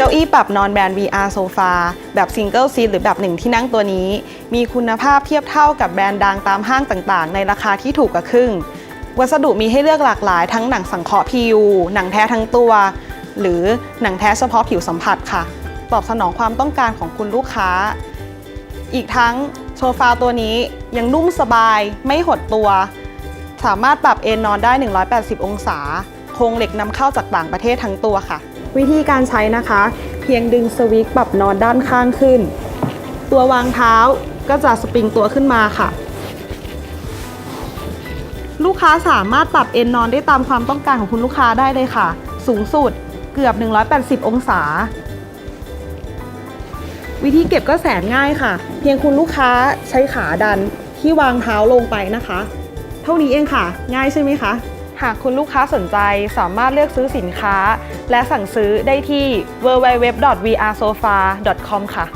เก้าอี้ปรับนอนแบรนด์ VR Sofa แบบซิงเกิลซีทหรือแบบหนึ่งที่นั่งตัวนี้ มีคุณภาพเทียบเท่ากับแบรนด์ดังตามห้างต่างๆ ในราคาที่ถูกกว่าครึ่ง วัสดุมีให้เลือกหลากหลายทั้งหนังสังเคราะห์ PU หนังแท้ทั้งตัว หรือหนังแท้เฉพาะผิวสัมผัสค่ะ ตอบสนองความต้องการของคุณลูกค้า อีกทั้งโซฟาตัวนี้ยังนุ่มสบายไม่หดตัว สามารถปรับเอนนอนได้ 180 องศา โครงเหล็กนำเข้าจากต่างประเทศทั้งตัวค่ะ วิธีการใช้นะคะ เพียงดึงสวิตช์ปรับนอนด้านข้างขึ้น ตัววางเท้าก็จะสปริงตัวขึ้นมาค่ะ ลูกค้าสามารถปรับเอนนอนได้ตามความต้องการของคุณลูกค้าได้เลยค่ะ สูงสุดเกือบ 180 องศา วิธีเก็บก็แสนง่ายค่ะ เพียงคุณลูกค้าใช้ขาดันที่วางเท้าลงไปนะคะ เท่านี้เองค่ะ ง่ายใช่ไหมคะ หากคุณลูกค้าสนใจสามารถเลือกซื้อสินค้า และสั่งซื้อได้ที่ www.vrsofa.com ค่ะ